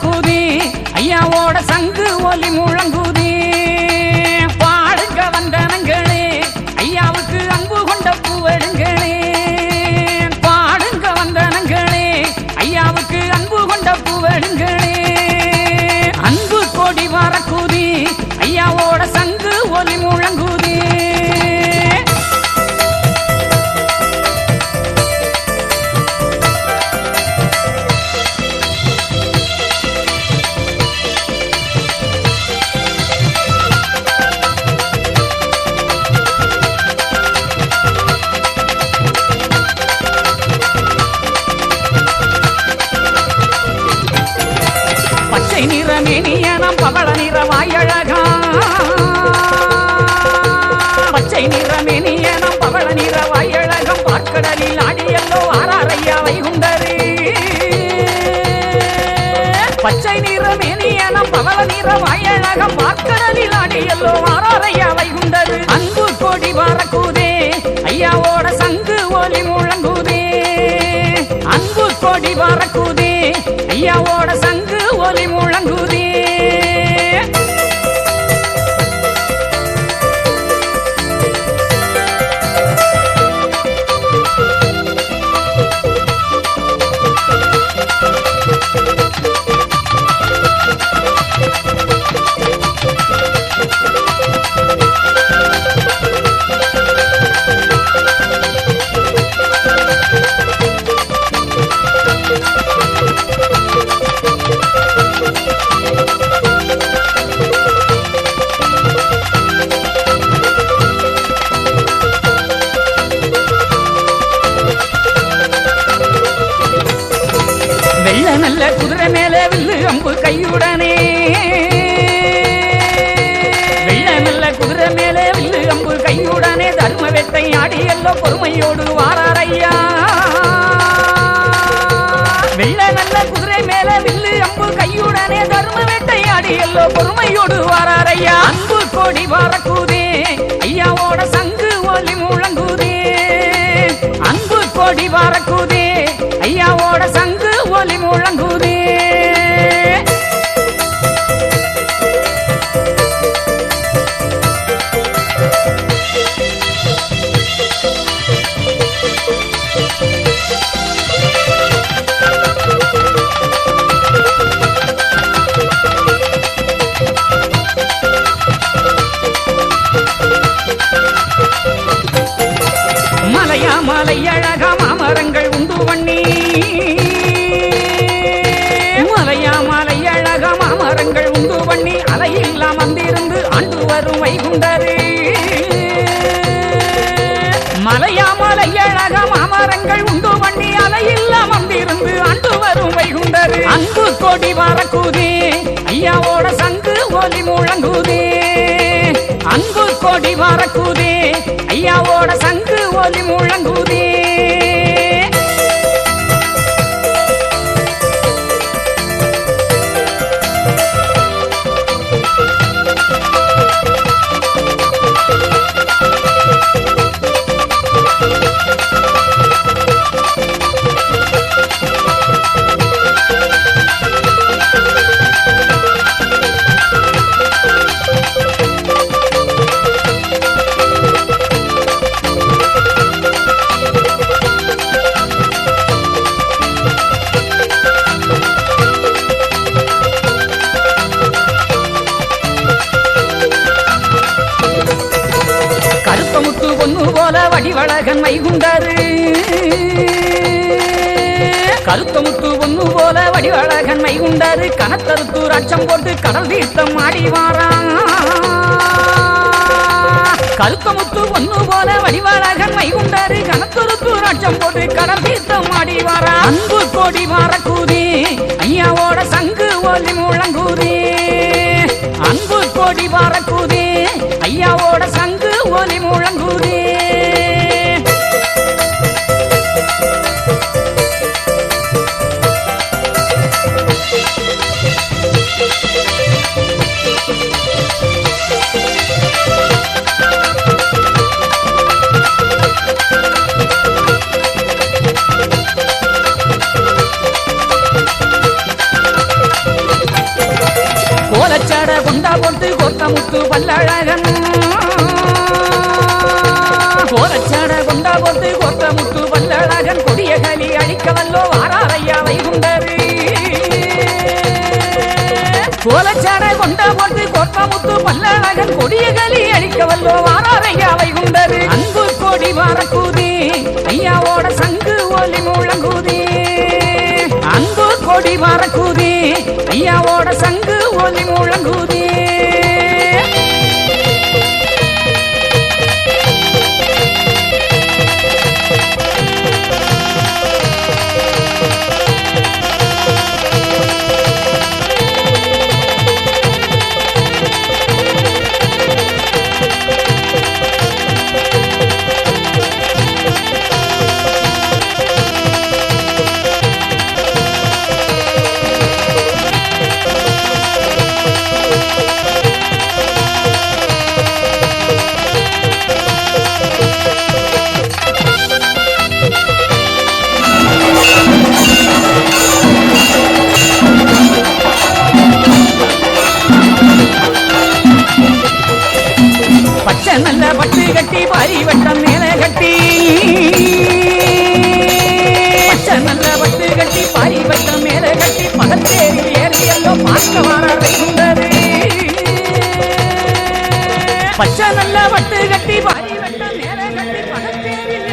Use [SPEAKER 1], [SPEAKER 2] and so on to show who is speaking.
[SPEAKER 1] கூதி ஐயாவோட சங்கு உலகம் பார்க்கடலில் ஆடியல்லோ ஆராரையா வைகுண்டரு அன்பு கொடி பறக்குதே ஐயாவோட சங்கு ஒலி முழங்குதே. அன்பு கொடி பறக்குதே ஐயாவோட ஆடி எல்லோ பொறுமையோடு வாராரையா வெள்ள நல்ல குதிரை மேல வில்லு அம்பு கையுடனே தர்ம வேட்டை ஆடி எல்லோ பொறுமையோடு வாராரையா அன்பு கொடி வரக்கூதே ஐயாவோட சங்கு ஒலி முழங்குதே. அன்பு கொடி வரக்கூதே ஐயாவோட சங்கு ஒலி முழங்கு வரக்குதே அன்பு கொடி வரக்குதே ஐயாவோட சங்க அழகன் வைகுண்டாரு. கருத்தமுத்து ஒண்ணு போல வடிவழகன் வைகுண்டாரு. கனத்தருத்து அச்சம் போட்டு கடல் தீர்த்தம் ஆடி கருத்தமுத்து ஒண்ணு போல வடிவழகன் வைகுண்டாரு. கனத்தருத்து அச்சம் போட்டு கடல் தீர்த்தம் ஆடிவாரா. அன்பு கோடி கூதி ஐயாவோட சங்கு ஒலி முழங்கூதி அன்பு கோடி கூதி கொத்த முத்து பல்லழகன் கோலச்சாட கொண்டா போட்டு கொத்த முத்து பல்லழகன் கொடிய கலி அழிக்க வல்லோ வாராரையா வைகுண்டரு. கோலச்சாட கொண்ட போட்டு கொத்த முத்து பல்லழகன் கொடிய கலி அழிக்க வல்லோ வாராரையா வைகுண்டரு. அன்பு கொடி வாரக்கூதி ஐயாவோட சங்கு ஒலி முழங்குதி. அன்பு கொடி வாரக்கூதி ஐயாவோட சங்கு ஒலி முழங்குதி. பச்சை நல்ல வட்டு கட்டி பாரி வட்ட மேலே கட்டி பகத்தேரில்